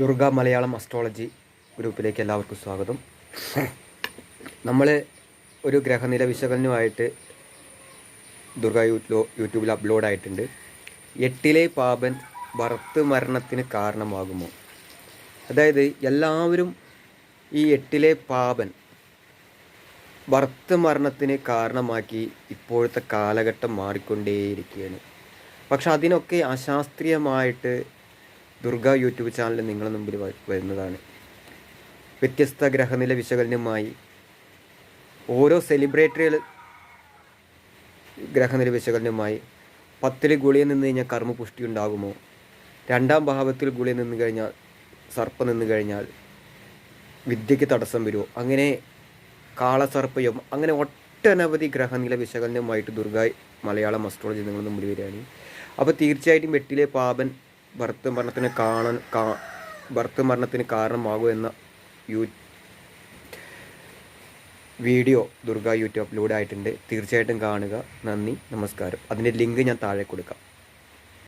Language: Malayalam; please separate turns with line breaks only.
ദുർഗ മലയാളം അസ്ട്രോളജി ഗ്രൂപ്പിലേക്ക് എല്ലാവർക്കും സ്വാഗതം. നമ്മൾ ഒരു ഗ്രഹനില വിശകലനമായിട്ട് ദുർഗ യൂട്യൂബ് യൂട്യൂബിൽ അപ്ലോഡ് ആയിട്ടുണ്ട്. എട്ടിലെ പാപൻ ഭർത്ത് മരണത്തിന് കാരണമാകുമോ? അതായത് എല്ലാവരും ഈ എട്ടിലെ പാപൻ ഭർത്ത് മരണത്തിന് കാരണമാക്കി ഇപ്പോഴത്തെ കാലഘട്ടം മാറിക്കൊണ്ടേയിരിക്കുകയാണ്. പക്ഷെ അതിനൊക്കെ അശാസ്ത്രീയമായിട്ട് ദുർഗ യൂട്യൂബ് ചാനൽ നിങ്ങളുടെ മുമ്പിൽ വരുന്നതാണ്. വ്യത്യസ്ത ഗ്രഹനില വിശകലനവുമായി ഓരോ സെലിബ്രേറ്ററികൾ ഗ്രഹനില വിശകലനവുമായി പത്തിൽ ഗുളിയിൽ നിന്ന് കഴിഞ്ഞാൽ കർമ്മപുഷ്ടി ഉണ്ടാകുമോ? രണ്ടാം ഭാവത്തിൽ ഗുളിയിൽ നിന്ന് കഴിഞ്ഞാൽ സർപ്പം നിന്ന് കഴിഞ്ഞാൽ വിദ്യയ്ക്ക് തടസ്സം വരുമോ? അങ്ങനെ കാളസർപ്പയും അങ്ങനെ ഒട്ടനവധി ഗ്രഹനില വിശകലനവുമായിട്ട് ദുർഗ മലയാളം അസ്ട്രോളജി നിങ്ങൾ മുമ്പിൽ വരികയാണ്. അപ്പോൾ തീർച്ചയായിട്ടും വെട്ടിലെ പാപൻ ഭർത്ത് മരണത്തിന് കാണാൻ കാ ഭർത്ത് മരണത്തിന് കാരണമാകും എന്ന യൂ വീഡിയോ ദുർഗ യൂട്യൂബ് അപ്ലോഡ് ആയിട്ടുണ്ട്. തീർച്ചയായിട്ടും കാണുക. നന്ദി. നമസ്കാരം. അതിന്റെ ലിങ്ക് ഞാൻ താഴെ കൊടുക്കാം.